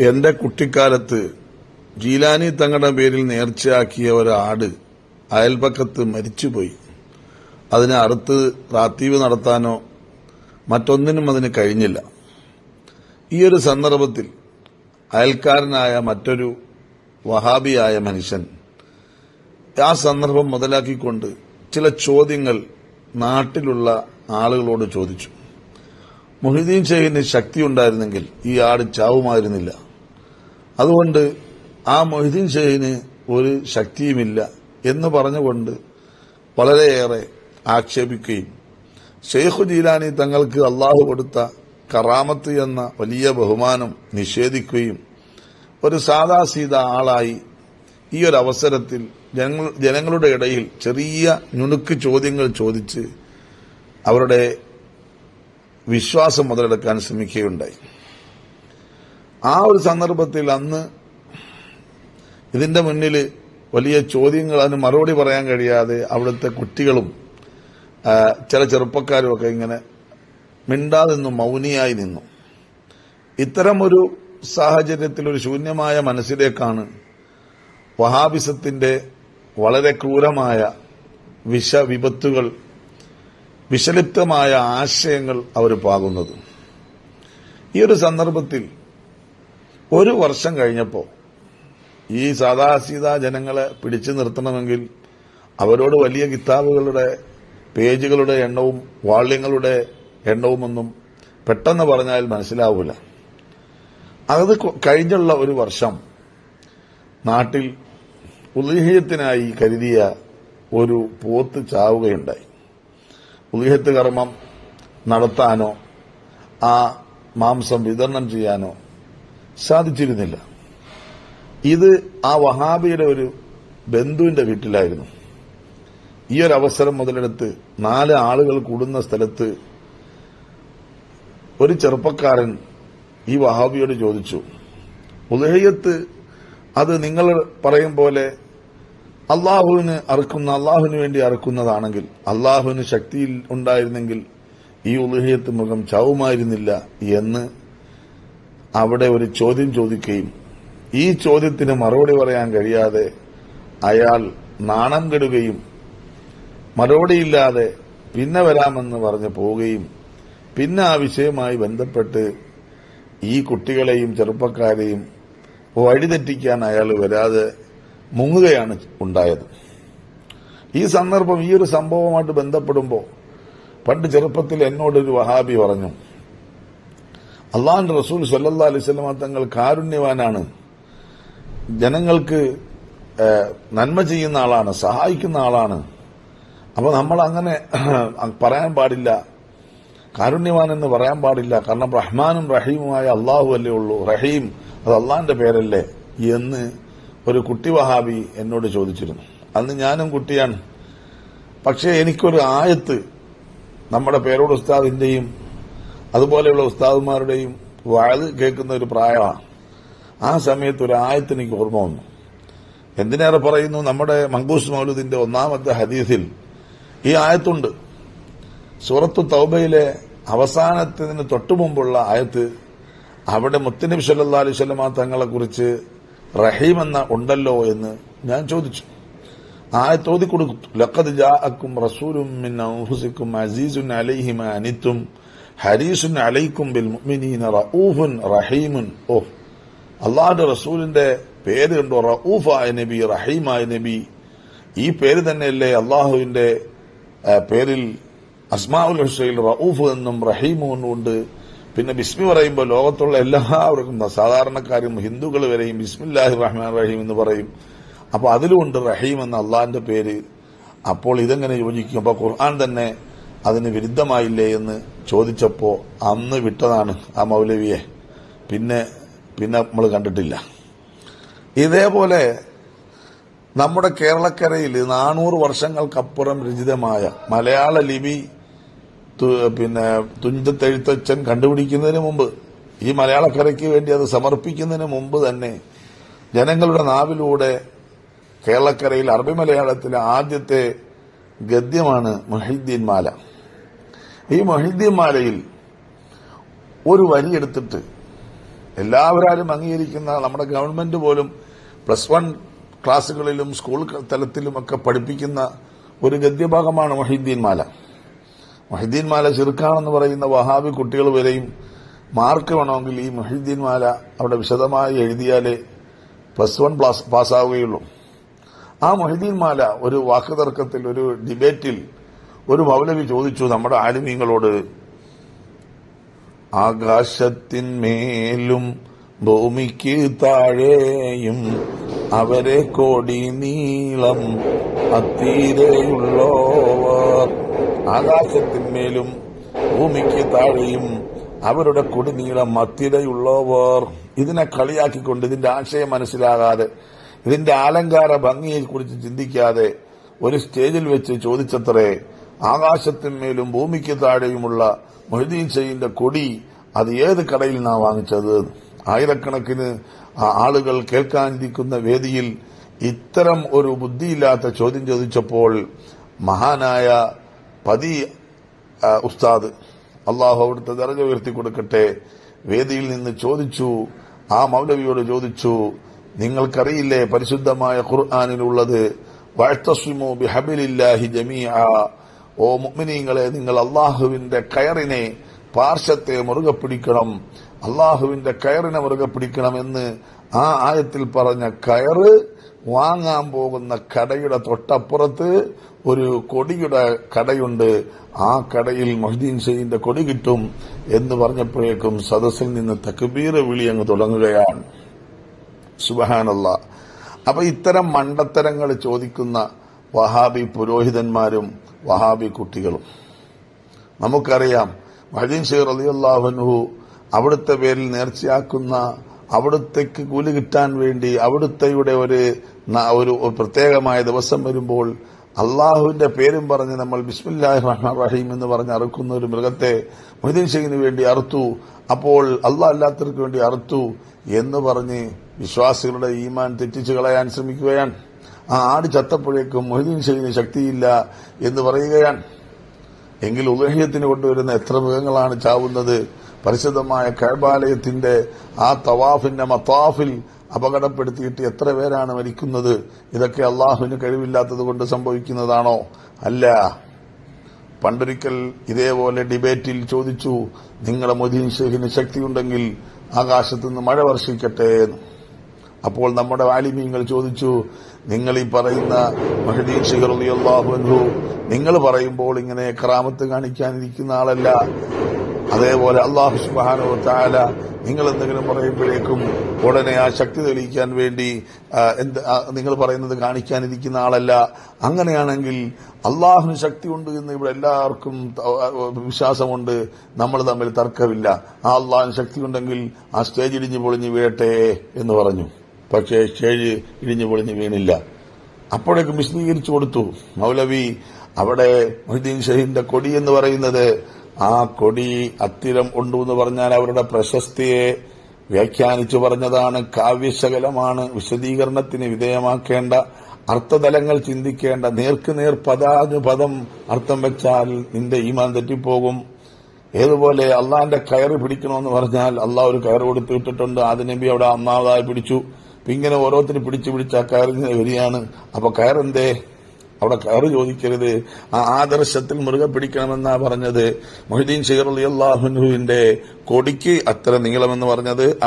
എന്റെ കുട്ടിക്കാലത്ത് ജീലാനി തങ്ങളുടെ പേരിൽ നേർച്ചയാക്കിയ ഒരാട് അയൽപക്കത്ത് മരിച്ചുപോയി. അതിനെ അറുത്ത് റാത്തീവ് നടത്താനോ മറ്റൊന്നിനും അതിന് കഴിഞ്ഞില്ല. ഈ ഒരു സന്ദർഭത്തിൽ അയൽക്കാരനായ മറ്റൊരു വഹാബിയായ മനുഷ്യൻ ആ സന്ദർഭം മുതലാക്കിക്കൊണ്ട് ചില ചോദ്യങ്ങൾ നാട്ടിലുള്ള ആളുകളോട് ചോദിച്ചു. മൊഹിദ്ദീൻ ഷെയ്ഖിന് ശക്തി ഉണ്ടായിരുന്നെങ്കിൽ ഈ ആട് ചാവുമായിരുന്നില്ല. അതുകൊണ്ട് ആ മൊഹിദ്ദീൻ ഷെയ്ഖിന് ഒരു ശക്തിയുമില്ല എന്ന് പറഞ്ഞുകൊണ്ട് വളരെയേറെ ആക്ഷേപിക്കുകയും ഷെയ്ഖു ജീലാനി തങ്ങൾക്ക് അള്ളാഹു കൊടുത്ത കറാമത്ത് എന്ന വലിയ ബഹുമാനം നിഷേധിക്കുകയും ഒരു സാദാ സീത ആളായി ഈ ഒരു അവസരത്തിൽ ജനങ്ങളുടെ ഇടയിൽ ചെറിയ ഞുണുക്ക് ചോദ്യങ്ങൾ ചോദിച്ച് അവരുടെ വിശ്വാസം മുതലെടുക്കാൻ ശ്രമിക്കുകയുണ്ടായി. ആ ഒരു സന്ദർഭത്തിൽ അന്ന് ഇതിന്റെ മുന്നിൽ വലിയ ചോദ്യങ്ങൾ അതിന് മറുപടി പറയാൻ കഴിയാതെ അവിടുത്തെ കുട്ടികളും ചില ചെറുപ്പക്കാരും ഒക്കെ ഇങ്ങനെ മിണ്ടാതെ നിന്നു മൗനിയായി നിന്നു. ഇത്തരമൊരു സാഹചര്യത്തിൽ ഒരു ശൂന്യമായ മനസ്സിലേക്കാണ് വഹാബിസത്തിന്റെ വളരെ ക്രൂരമായ വിഷവിപത്തുകൾ വിഷലിപ്തമായ ആശയങ്ങൾ അവർ പാകുന്നത്. ഈ ഒരു സന്ദർഭത്തിൽ ഒരു വർഷം കഴിഞ്ഞപ്പോൾ ഈ സാദാസീത ജനങ്ങളെ പിടിച്ചു നിർത്തണമെങ്കിൽ അവരോട് വലിയ കിതാബുകളുടെ പേജുകളുടെ എണ്ണവും വാള്യങ്ങളുടെ എണ്ണവും എണ്ണവുമൊന്നും പെട്ടെന്ന് പറഞ്ഞാൽ മനസ്സിലാവൂല. അത് കഴിഞ്ഞുള്ള ഒരു വർഷം നാട്ടിൽ ഉദ്ഹീയത്തിനായി കരുതിയ ഒരു പോത്ത് ചാവുകയുണ്ടായി. ഉദ്ഹീയത്ത് കർമ്മം നടത്താനോ ആ മാംസം വിതരണം ചെയ്യാനോ സാധിച്ചിരുന്നില്ല. ഇത് ആ വഹാബിയുടെ ഒരു ബന്ധുവിന്റെ വീട്ടിലായിരുന്നു. ഈ ഒരു അവസരം മുതലെടുത്ത് നാല് ആളുകൾ കൂടുന്ന സ്ഥലത്ത് ഒരു ചെറുപ്പക്കാരൻ ഈ വഹാബിയോട് ചോദിച്ചു ഉദയത്ത് അത് നിങ്ങൾ പറയും പോലെ അള്ളാഹുവിന് അറുക്കുന്ന അള്ളാഹുവിന് വേണ്ടി അറുക്കുന്നതാണെങ്കിൽ അള്ളാഹുവിന് ശക്തിയിൽ ഉണ്ടായിരുന്നെങ്കിൽ ഈ ഉലഹിയത്ത് മുഖം ചാവുമായിരുന്നില്ല എന്ന് അവിടെ ഒരു ചോദ്യം ചോദിക്കുകയും ഈ ചോദ്യത്തിന് മറുപടി പറയാൻ കഴിയാതെ അയാൾ നാണം കെടുകയും മറുപടിയില്ലാതെ പിന്നെ വരാമെന്ന് പറഞ്ഞ് പോവുകയും പിന്നെ ആ വിഷയവുമായി ബന്ധപ്പെട്ട് ഈ കുട്ടികളെയും ചെറുപ്പക്കാരെയും വഴിതെറ്റിക്കാൻ അയാൾ വരാതെ മുങ്ങുകയാണ് ഉണ്ടായത്. ഈ സന്ദർഭം ഈ ഒരു സംഭവമായിട്ട് ബന്ധപ്പെടുമ്പോൾ പണ്ട് ചെറുപ്പത്തിൽ എന്നോടൊരു വഹാബി പറഞ്ഞു അള്ളാഹുന്റെ റസൂൽ സല്ലാ അലൈവല്ല തങ്ങൾ കാരുണ്യവാനാണ്. ജനങ്ങൾക്ക് നന്മ ചെയ്യുന്ന ആളാണ് സഹായിക്കുന്ന ആളാണ്. അപ്പൊ നമ്മൾ അങ്ങനെ പറയാൻ പാടില്ല. കാരുണ്യവാൻ എന്ന് പറയാൻ പാടില്ല. കാരണം റഹ്മാനും റഹീമുമായ അള്ളാഹു അല്ലേ ഉള്ളൂ. റഹീം അത് അള്ളാഹിന്റെ പേരല്ലേ എന്ന് ഒരു കുട്ടി വഹാബി എന്നോട് ചോദിച്ചിരുന്നു. അന്ന് ഞാനും കുട്ടിയാണ്. പക്ഷേ എനിക്കൊരു ആയത്ത് നമ്മുടെ പേരോട് ഉസ്താദിന്റെയും അതുപോലെയുള്ള ഉസ്താദുമാരുടെയും വാത് കേൾക്കുന്ന ഒരു പ്രായമാണ്. ആ സമയത്ത് ഒരു ആയത്ത് എനിക്ക് ഓർമ്മ വന്നു. എന്തിനേറെ പറയുന്നു? നമ്മുടെ മങ്കൂസ് മൗലൂദിന്റെ ഒന്നാമത്തെ ഹദീസിൽ ഈ ആയത്തുണ്ട്. സൂറത്തു തൗബയിലെ അവസാനത്തിന് തൊട്ടുമുമ്പുള്ള ആയത്ത് അവിടെ മുത്തനബി സല്ലാ അലൈഹി സ്വലമ തങ്ങളെ കുറിച്ച് റഹീം എന്ന ഉണ്ടല്ലോ എന്ന് ഞാൻ ചോദിച്ചു. ആയത്ത് കൊടുക്കും ലക്കത് ജാ അക്കും റസൂലും മിൻ അൻഫുസിക്കും അസീസുൻ അലൈഹി മാ അനിത്തും ഹരീസുൻ അലൈക്കും ബിൽ മുഅ്മിനീന റഊഫുൻ റഹീമുൻ. ഓ അള്ളാഹുന്റെ റസൂലിന്റെ പേര് കണ്ടോ. റഊഫായ നബി റഹീമായ നബി. ഈ പേര് തന്നെയല്ലേ അള്ളാഹുവിന്റെ പേരിൽ അസ്മാഉൽ ഹുസൈൽ റഊഫ് എന്നും റഹീമു എന്നും ഉണ്ട്. പിന്നെ ബിസ്മി പറയുമ്പോൾ ലോകത്തുള്ള എല്ലാവർക്കും സാധാരണക്കാരും ഹിന്ദുക്കൾ വരെയും ബിസ്മില്ലാഹി റഹ്മാൻ റഹീം എന്ന് പറയും. അപ്പൊ അതിലുമുണ്ട് റഹീം എന്ന അള്ളാഹിന്റെ പേര്. അപ്പോൾ ഇതെങ്ങനെ യോജിക്കും? അപ്പൊ ഖുർആൻ തന്നെ അതിന് വിരുദ്ധമായില്ലേ എന്ന് ചോദിച്ചപ്പോ അന്ന് വിട്ടതാണ് ആ മൗലവിയെ. പിന്നെ പിന്നെ നമ്മൾ കണ്ടിട്ടില്ല. ഇതേപോലെ നമ്മുടെ കേരളക്കരയിൽ നാനൂറ് വർഷങ്ങൾക്കപ്പുറം രചിതമായ മലയാള ലിപി പിന്നെ തുഞ്ചത്തെഴുത്തച്ഛൻ കണ്ടുപിടിക്കുന്നതിന് മുമ്പ് ഈ മലയാളക്കരയ്ക്ക് വേണ്ടി അത് സമർപ്പിക്കുന്നതിന് മുമ്പ് തന്നെ ജനങ്ങളുടെ നാവിലൂടെ കേരളക്കരയിൽ അറബി മലയാളത്തിലെ ആദ്യത്തെ ഗദ്യമാണ് മൊഹീദ്ദീൻ മാല. ഈ മഹിദ്യമാലയിൽ മാലയിൽ ഒരു വരി എടുത്തിട്ട് എല്ലാവരും അംഗീകരിക്കുന്ന നമ്മുടെ ഗവൺമെന്റ് പോലും പ്ലസ് വൺ ക്ലാസ്സുകളിലും സ്കൂൾ തലത്തിലുമൊക്കെ പഠിപ്പിക്കുന്ന ഒരു ഗദ്യഭാഗമാണ് മൊഹീദ്ദീൻ മാല മൊഹീദ്ദീൻ മാല ചെറുക്കാണെന്ന് പറയുന്ന വഹാബി കുട്ടികൾ വരെയും മാർക്ക് വേണമെങ്കിൽ ഈ മൊഹീദ്ദീൻ മാല അവിടെ വിശദമായി എഴുതിയാലേ പ്ലസ് വൺ പാസ്സാവുകയുള്ളൂ. ആ മൊഹീദ്ദീൻ മാല ഒരു വാക്കുതർക്കത്തിൽ ഒരു ഡിബേറ്റിൽ ഒരു മൗലവി ചോദിച്ചു നമ്മുടെ ആലിമീങ്ങളോട് ആകാശത്തിന്മേലും ഭൂമിക്ക് താഴെയും അവരെ കോടി നീളം അത്തീരെയുള്ളോവർ. ആകാശത്തിന്മേലും ഭൂമിക്ക് താഴെയും അവരുടെ കൊടിനീളം അത്തിരയുള്ളവർ. ഇതിനെ കളിയാക്കിക്കൊണ്ട് ഇതിന്റെ ആശയം മനസ്സിലാകാതെ ഇതിന്റെ ആലങ്കാര ഭംഗിയെക്കുറിച്ച് ചിന്തിക്കാതെ ഒരു സ്റ്റേജിൽ വെച്ച് ചോദിച്ചത്രേ ആകാശത്തിന്മേലും ഭൂമിക്ക് താഴെയുമുള്ള മൊഹീദ്ദീൻ ഷെയ്യിന്റെ കൊടി അത് ഏത് കടയിൽ നിന്നാണ് വാങ്ങിച്ചത്? ആയിരക്കണക്കിന് ആളുകൾ കേൾക്കാനിരിക്കുന്ന വേദിയിൽ ഇത്തരം ഒരു ബുദ്ധിയില്ലാത്ത ചോദ്യം ചോദിച്ചപ്പോൾ മഹാനായ പതി ഉസ്താദ് അള്ളാഹു അവിടുത്തെ ദർജ ഉയർത്തി കൊടുക്കട്ടെ. വേദിയിൽ നിന്ന് ചോദിച്ചു ആ മൗലവിയോട് ചോദിച്ചു നിങ്ങൾക്കറിയില്ലേ പരിശുദ്ധമായ ഖുർആാനിലുള്ളത് വഴത്തസ്വിമോ ബിഹബിലില്ലാഹി ജമീഅ ഓ മുഗ്മിനീങ്ങളെ നിങ്ങൾ അള്ളാഹുവിന്റെ കയറിനെ പാർശ്വത്തെ മുറുകെ പിടിക്കണം. അള്ളാഹുവിന്റെ കയറിനെ മുറുകെ പിടിക്കണം എന്ന് ആ ആയത്തിൽ പറഞ്ഞ കയറ് വാങ്ങാൻ പോകുന്ന കടയുടെ തൊട്ടപ്പുറത്ത് ഒരു കൊടിയുടെ കടയുണ്ട്. ആ കടയിൽ മൊഹീദ്ദീൻ ഷെയ്ദിന്റെ കൊടി കിട്ടും എന്ന് പറഞ്ഞപ്പോഴേക്കും സദസ്സിൽ നിന്ന് തക്ബീർ വിളി അങ്ങ് തുടങ്ങുകയാണ്. സുബഹാനല്ല. അപ്പൊ ഇത്തരം മണ്ടത്തരങ്ങൾ ചോദിക്കുന്ന വഹാബി പുരോഹിതന്മാരും വഹാബി കുട്ടികളും. നമുക്കറിയാം മഹദീൻ ഷെയ്ർ അലി അള്ളാഹുനു അവിടുത്തെ പേരിൽ നേർച്ചയാക്കുന്ന അവിടുത്തേക്ക് കൂലി കിട്ടാൻ വേണ്ടി അവിടുത്തെയുടെ ഒരു ഒരു പ്രത്യേകമായ ദിവസം വരുമ്പോൾ അള്ളാഹുവിന്റെ പേരും പറഞ്ഞ് നമ്മൾ ബിസ്മില്ലാഹി റഹ്മാൻ റഹീം എന്ന് പറഞ്ഞ് അറുക്കുന്ന ഒരു മൃഗത്തെ മൊഹീദ്ദീൻ ഷെയ്ഖിന് വേണ്ടി അറുത്തു. അപ്പോൾ അള്ളാഹ് അല്ലാത്തവർക്ക് വേണ്ടി അറുത്തു എന്ന് പറഞ്ഞ് വിശ്വാസികളുടെ ഈമാൻ തെറ്റിച്ചു കളയാൻ ശ്രമിക്കുകയാണ്. ആ ആട് ചത്തപ്പോഴേക്കും മൊഹിദീൻ ഷെയ്ഖിന് ശക്തിയില്ല എന്ന് പറയുകയാണ്. എങ്കിൽ ഉദഹ്യത്തിന് കൊണ്ടുവരുന്ന എത്ര മൃഗങ്ങളാണ് ചാവുന്നത്? പരിശുദ്ധമായ കഴബാലയത്തിന്റെ ആ തവാഫിന്റെ മത്താഫിൽ അപകടപ്പെടുത്തിയിട്ട് എത്ര പേരാണ് മരിക്കുന്നത്? ഇതൊക്കെ അള്ളാഹുവിന് കഴിവില്ലാത്തത് കൊണ്ട് സംഭവിക്കുന്നതാണോ? അല്ല. പണ്ടൊരിക്കൽ ഇതേപോലെ ഡിബേറ്റിൽ ചോദിച്ചു നിങ്ങളുടെ മൊദീൻ ഷെയ്ഖിന് ശക്തിയുണ്ടെങ്കിൽ ആകാശത്തുനിന്ന് മഴ വർഷിക്കട്ടെ എന്ന്. അപ്പോൾ നമ്മുടെ ആലിമീങ്ങൾ ചോദിച്ചു നിങ്ങൾ ഈ പറയുന്ന മഹദീൻ ഷിഖർ നിങ്ങൾ പറയുമ്പോൾ ഇങ്ങനെ കറാമത്ത് കാണിക്കാനിരിക്കുന്ന ആളല്ല. അതേപോലെ അള്ളാഹു സുബാനോ താല നിങ്ങൾ എന്തെങ്കിലും പറയുമ്പോഴേക്കും ഉടനെ ആ ശക്തി തെളിയിക്കാൻ വേണ്ടി എന്ത് നിങ്ങൾ പറയുന്നത് കാണിക്കാനിരിക്കുന്ന ആളല്ല. അങ്ങനെയാണെങ്കിൽ അള്ളാഹുന് ശക്തിയുണ്ട് എന്ന് ഇവിടെ എല്ലാവർക്കും വിശ്വാസമുണ്ട്. നമ്മൾ തമ്മിൽ തർക്കമില്ല. ആ അള്ളാഹിന് ശക്തി ഉണ്ടെങ്കിൽ ആ സ്റ്റേജ് ഇടിഞ്ഞു പൊളിഞ്ഞു വീഴട്ടെ എന്ന് പറഞ്ഞു. പക്ഷേ ഷേഴ് ഇടിഞ്ഞു പൊളിഞ്ഞു വീണില്ല. അപ്പോഴേക്കും വിശദീകരിച്ചു കൊടുത്തു. മൗലവി അവിടെ മൊഹീദ്ദീൻ ഷഹീന്റെ കൊടി എന്ന് പറയുന്നത് ആ കൊടി അത്തിരം ഉണ്ടു എന്ന് പറഞ്ഞാൽ അവരുടെ പ്രശസ്തിയെ വ്യാഖ്യാനിച്ചു പറഞ്ഞതാണ്. കാവ്യശകലമാണ് വിശദീകരണത്തിന് വിധേയമാക്കേണ്ട അർത്ഥതലങ്ങൾ ചിന്തിക്കേണ്ട നേർക്ക് നേർ പദാനുപദം അർത്ഥം വെച്ചാൽ നിന്റെ ഈമാൻ തെറ്റിപ്പോകും. ഏതുപോലെ അള്ളാന്റെ കയറ് പിടിക്കണമെന്ന് പറഞ്ഞാൽ അള്ളാഹ് ഒരു കയറ് കൊടുത്തു വിട്ടിട്ടുണ്ട് ആദ്യ നബി അവിടെ അമ്മാവതായി പിടിച്ചു. ഇങ്ങനെ ഓരോരുത്തരും പിടിച്ചു പിടിച്ച് ആ കയറിങ്ങനെ വരികയാണ്. അപ്പൊ കയറെന്തേ? അവിടെ കയറ് ചോദിക്കരുത്. ആ ആദർശത്തിൽ മുറുകെ പിടിക്കണമെന്നാ പറഞ്ഞത്. മൊഹിദ്ദീൻ ഷെയർ അലി അള്ളാഹുനുവിന്റെ കൊടിക്ക് അത്ര നീളമെന്ന് പറഞ്ഞത്.